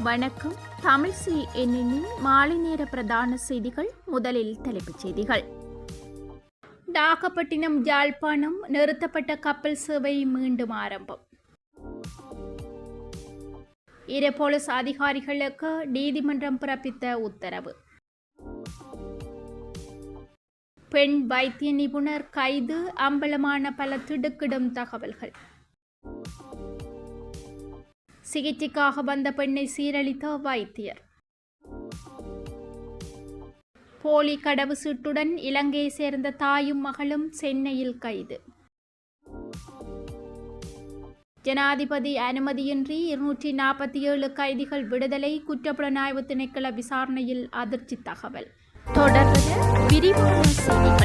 வணக்கம். தமிழ் சி எண்ணின் மாலை நேர பிரதான செய்திகள். முதலில் தலைப்புச் செய்திகள். நாகப்பட்டினம் யாழ்ப்பாணம் நிறுத்தப்பட்ட கப்பல் சேவை மீண்டும் ஆரம்பம். இரு போலீஸ் அதிகாரிகளுக்கு நீதிமன்றம் பிறப்பித்த உத்தரவு. பெண் வைத்திய நிபுணர் கைது அம்பலமான பல திடுக்கிடும் தகவல்கள். சிகிச்சைக்காக வந்த பெண்ணை சீரழித்த வைத்தியர். போலி கடவு சீட்டுடன் இலங்கையை சேர்ந்த தாயும் மகளும் சென்னையில் கைது. ஜனாதிபதி அனுமதியின்றி இருநூற்றி நாற்பத்தி ஏழு கைதிகள் விடுதலை குற்றப்புலனாய்வு திணைக்கள விசாரணையில் அதிர்ச்சி தகவல். தொடர்ந்து விரிவான செய்திகள்.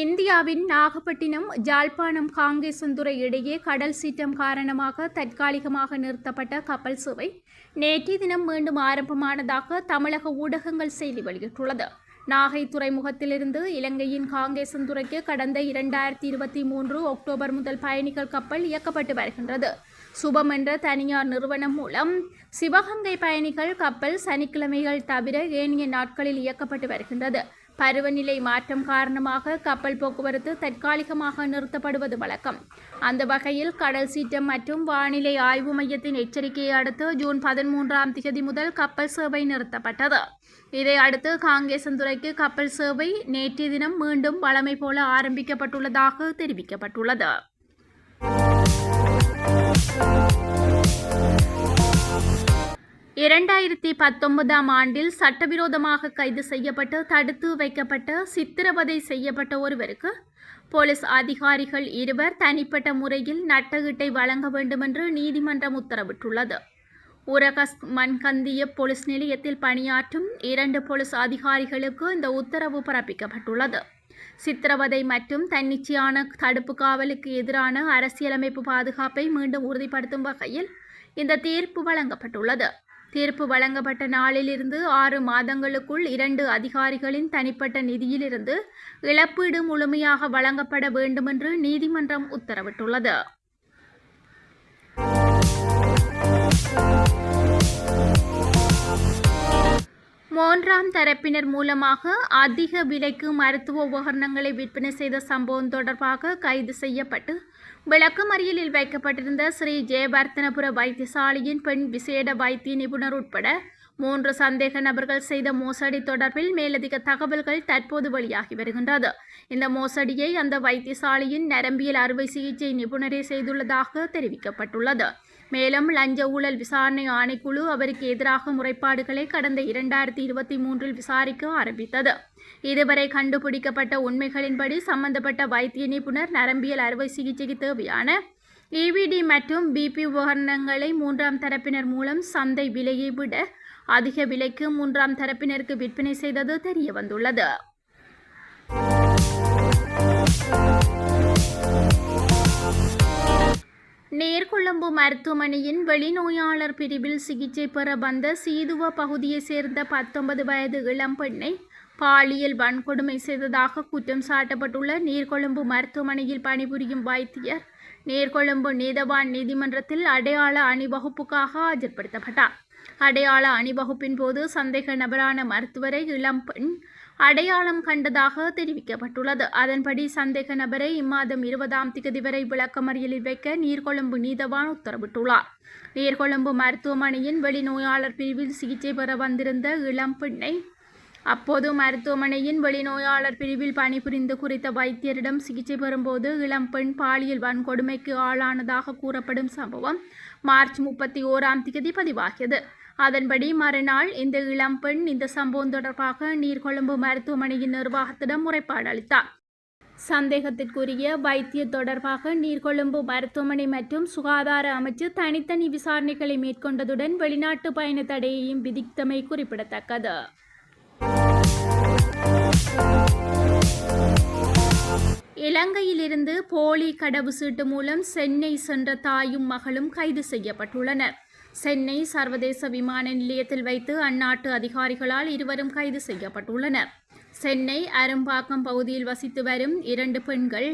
இந்தியாவின் நாகப்பட்டினம் ஜாழ்ப்பாணம் காங்கேசந்துறை இடையே கடல் சீற்றம் காரணமாக தற்காலிகமாக நிறுத்தப்பட்ட கப்பல் சேவை நேற்றைய தினம் மீண்டும் ஆரம்பமானதாக தமிழக ஊடகங்கள் செய்தி வெளியிட்டுள்ளது. நாகை துறைமுகத்திலிருந்து இலங்கையின் காங்கேசந்துறைக்கு கடந்த இரண்டாயிரத்தி இருபத்தி மூன்று அக்டோபர் முதல் பயணிகள் கப்பல் இயக்கப்பட்டு வருகின்றது. சுபம் என்ற தனியார் நிறுவனம் மூலம் சிவகங்கை பயணிகள் கப்பல் சனிக்கிழமைகள் தவிர ஏனைய நாட்களில் இயக்கப்பட்டு வருகின்றது. பருவநிலை மாற்றம் காரணமாக கப்பல் போக்குவரத்து தற்காலிகமாக நிறுத்தப்படுவது வழக்கம். அந்த வகையில் கடல் சீற்றம் மற்றும் வானிலை ஆய்வு மையத்தின் எச்சரிக்கையை அடுத்து ஜூன் பதிமூன்றாம் தேதி முதல் கப்பல் சேவை நிறுத்தப்பட்டது. இதை அடுத்து காங்கேசந்துறைக்கு கப்பல் சேவை நேற்று தினம் மீண்டும் வழமை போல ஆரம்பிக்கப்பட்டுள்ளதாக தெரிவிக்கப்பட்டுள்ளது. இரண்டாயிரத்தி பத்தொன்பதாம் ஆண்டில் சட்டவிரோதமாக கைது செய்யப்பட்டு தடுத்து வைக்கப்பட்ட சித்திரவதை செய்யப்பட்ட ஒருவருக்கு போலீஸ் அதிகாரிகள் இருவர் தனிப்பட்ட முறையில் நட்டகீட்டை வழங்க வேண்டுமென்று நீதிமன்றம் உத்தரவிட்டுள்ளது. உரகஸ் மண்கந்திய போலீஸ் நிலையத்தில் பணியாற்றும் இரண்டு போலீஸ் அதிகாரிகளுக்கு இந்த உத்தரவு பிறப்பிக்கப்பட்டுள்ளது. சித்திரவதை மற்றும் தன்னிச்சையான தடுப்பு காவலுக்கு எதிரான அரசியலமைப்பு பாதுகாப்பை மீண்டும் உறுதிப்படுத்தும் வகையில் இந்த தீர்ப்பு வழங்கப்பட்டுள்ளது. தீர்ப்பு வழங்கப்பட்ட நாளிலிருந்து ஆறு மாதங்களுக்குள் இரண்டு அதிகாரிகளின் தனிப்பட்ட நிதியிலிருந்து இழப்பீடு முழுமையாக வழங்கப்பட வேண்டுமென்று நீதிமன்றம் உத்தரவிட்டுள்ளது. மூன்றாம் தரப்பினர் மூலமாக அதிக விலைக்கு மருத்துவ உபகரணங்களை விற்பனை செய்த சம்பவம் தொடர்பாக கைது செய்யப்பட்டு விளக்கமறியலில் வைக்கப்பட்டிருந்த ஸ்ரீ ஜெயவர்த்தனபுர வைத்தியசாலையின் பெண் விசேட வைத்திய நிபுணர் உட்பட மூன்று சந்தேக நபர்கள் செய்த மோசடி தொடர்பில் மேலதிக தகவல்கள் தற்போது வெளியாகி வருகின்றது. இந்த மோசடியை அந்த வைத்தியசாலையின் நரம்பியல் அறுவை சிகிச்சை நிபுணரே செய்துள்ளதாக தெரிவிக்கப்பட்டுள்ளது. மேலும் லஞ்ச ஊழல் விசாரணை ஆணைக்குழு அவருக்கு எதிராக முறைப்பாடுகளை கடந்த இரண்டாயிரத்தி இருபத்தி மூன்றில் விசாரிக்க ஆரம்பித்தது. இதுவரை கண்டுபிடிக்கப்பட்ட உண்மைகளின்படி சம்பந்தப்பட்ட வைத்திய நிபுணர் நரம்பியல் அறுவை சிகிச்சைக்கு தேவையான இவிடி மற்றும் பிபி உபகரணங்களை மூன்றாம் தரப்பினர் மூலம் சந்தை விலையை விட அதிக விலைக்கு மூன்றாம் தரப்பினருக்கு விற்பனை செய்தது தெரிய வந்துள்ளது நேர்கொழும்பு மருத்துவமனையின் வெளிநோயாளர் பிரிவில் சிகிச்சை பெற வந்த சீதுவ பகுதியைச் சேர்ந்த பத்தொன்பது வயது இளம்பெண்ணை பாலியல் வன்கொடுமை செய்ததாக குற்றம் சாட்டப்பட்டுள்ள நீர்கொழும்பு மருத்துவமனையில் பணிபுரியும் வைத்தியர் நேர்கொழும்பு நீதவான் நீதிமன்றத்தில் அடையாள அணிவகுப்புக்காக ஆஜர்படுத்தப்பட்டார். அடையாள அணிவகுப்பின் போது சந்தேக நபரான மருத்துவரை இளம் பெண் அடையாளம் கண்டதாக தெரிவிக்கப்பட்டுள்ளது. அதன்படி சந்தேக நபரை இம்மாதம் இருபதாம் திகதி வரை விளக்கமறியலில் வைக்க நீர்கொழும்பு நீதவான் உத்தரவிட்டுள்ளார். நீர்கொழும்பு மருத்துவமனையின் வெளிநோயாளர் பிரிவில் சிகிச்சை பெற வந்திருந்த இளம்பெண்ணை அப்போது மருத்துவமனையின் வெளிநோயாளர் பிரிவில் பணிபுரிந்து குறித்த வைத்தியரிடம் சிகிச்சை பெறும்போது இளம்பெண் பாலியல் வன்கொடுமைக்கு ஆளானதாக கூறப்படும் சம்பவம் மார்ச் முப்பத்தி ஓராம் தேதி பதிவாகியது. அதன்படி மறுநாள் இந்த இளம்பெண் இந்த சம்பவம் தொடர்பாக நீர்கொழும்பு மருத்துவமனையின் நிர்வாகத்திடம் முறைப்பாடு அளித்தார். சந்தேகத்திற்குரிய வைத்திய தொடர்பாக நீர்கொழும்பு மருத்துவமனை மற்றும் சுகாதார அமைச்சு தனித்தனி விசாரணைகளை மேற்கொண்டதுடன் வெளிநாட்டு பயண தடையையும் விதித்தமை குறிப்பிடத்தக்கது. இலங்கையிலிருந்து போலி கடவுச்சீட்டு மூலம் சென்னை சென்ற தாயும் மகளும் கைது செய்யப்பட்டுள்ளனர். சென்னை சர்வதேச விமான நிலையத்தில் வைத்து அந்நாட்டு அதிகாரிகளால் இருவரும் கைது செய்யப்பட்டுள்ளனர். சென்னை அரும்பாக்கம் பகுதியில் வசித்து வரும் இரண்டு பெண்கள்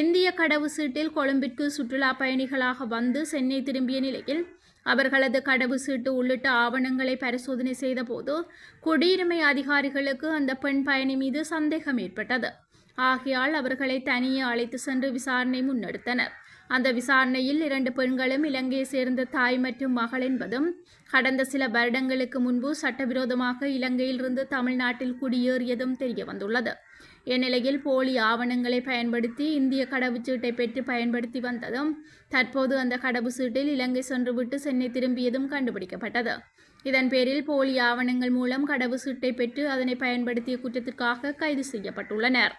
இந்திய கடவுச்சீட்டில் கொழும்பிற்கு சுற்றுலா பயணிகளாக வந்து சென்னை திரும்பிய நிலையில் அவர்களது கடவு சீட்டு உள்ளிட்ட ஆவணங்களை பரிசோதனை செய்தபோது குடியுரிமை அதிகாரிகளுக்கு அந்த பெண் பயணி மீது சந்தேகம் ஏற்பட்டது. ஆகையால் அவர்களை தனியே அழைத்து சென்று விசாரணை முன்னெடுத்தனர். அந்த விசாரணையில் இரண்டு பெண்களும் இலங்கையை சேர்ந்த தாய் மற்றும் மகள் என்பதும் கடந்த சில வருடங்களுக்கு முன்பு சட்டவிரோதமாக இலங்கையிலிருந்து தமிழ்நாட்டில் குடியேறியதும் தெரிய வந்துள்ளது இந்நிலையில் போலி ஆவணங்களை பயன்படுத்தி இந்திய கடவுச்சீட்டை பெற்று பயன்படுத்தி வந்ததும் தற்போது அந்த கடவுச்சீட்டில் இலங்கை சென்றுவிட்டு சென்னை திரும்பியதும் கண்டுபிடிக்கப்பட்டது. இதன் பேரில் போலி ஆவணங்கள் மூலம் கடவுச்சீட்டை பெற்று அதனை பயன்படுத்திய குற்றத்திற்காக கைது செய்யப்பட்டுள்ளனர்.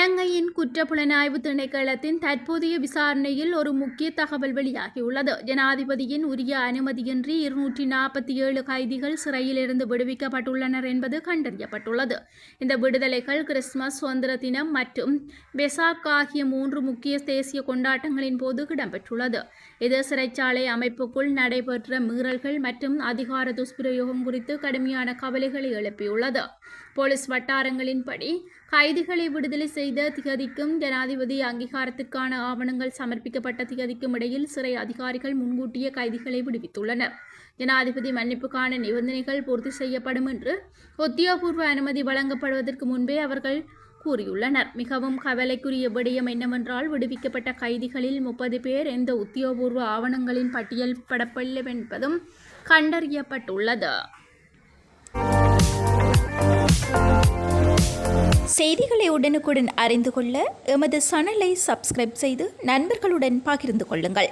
இலங்கையின் குற்றப்புலனாய்வு திணைக்களத்தின் தற்போதைய விசாரணையில் ஒரு முக்கிய தகவல் வெளியாகியுள்ளது. ஜனாதிபதியின் உரிய அனுமதியின்றி இருநூற்றி நாற்பத்தி ஏழு கைதிகள் சிறையிலிருந்து விடுவிக்கப்பட்டுள்ளனர் என்பது கண்டறியப்பட்டுள்ளது. இந்த விடுதலைகள் கிறிஸ்துமஸ் சுதந்திர தினம் மற்றும் பெசாக் ஆகிய மூன்று முக்கிய தேசிய கொண்டாட்டங்களின் போது இடம்பெற்றுள்ளது. இது சிறைச்சாலை அமைப்புக்குள் நடைபெற்ற மீறல்கள் மற்றும் அதிகார துஷ்பிரயோகம் குறித்து கடுமையான கவலைகளை எழுப்பியுள்ளது. போலீஸ் வட்டாரங்களின்படி கைதிகளை விடுதலை செய்த திகதிக்கும் ஜனாதிபதி அங்கீகாரத்திற்கான ஆவணங்கள் சமர்ப்பிக்கப்பட்ட திகதிக்கும் இடையில் சிறை அதிகாரிகள் முன்கூட்டிய கைதிகளை விடுவித்துள்ளனர். ஜனாதிபதி மன்னிப்புக்கான நிபந்தனைகள் பூர்த்தி செய்யப்படும் என்று உத்தியோகபூர்வ அனுமதி வழங்கப்படுவதற்கு முன்பே அவர்கள் கூறியுள்ளனர். மிகவும் கவலைக்குரிய விடயம் என்னவென்றால் விடுவிக்கப்பட்ட கைதிகளில் முப்பது பேர் எந்த உத்தியோகபூர்வ ஆவணங்களின் பட்டியல் படப்படவில்லை என்பதும் கண்டறியப்பட்டுள்ளது. செய்திகளை உடனுக்குடன் அறிந்து கொள்ள எமது சேனலை சப்ஸ்கிரைப் செய்து நண்பர்களுடன் பகிர்ந்து கொள்ளுங்கள்.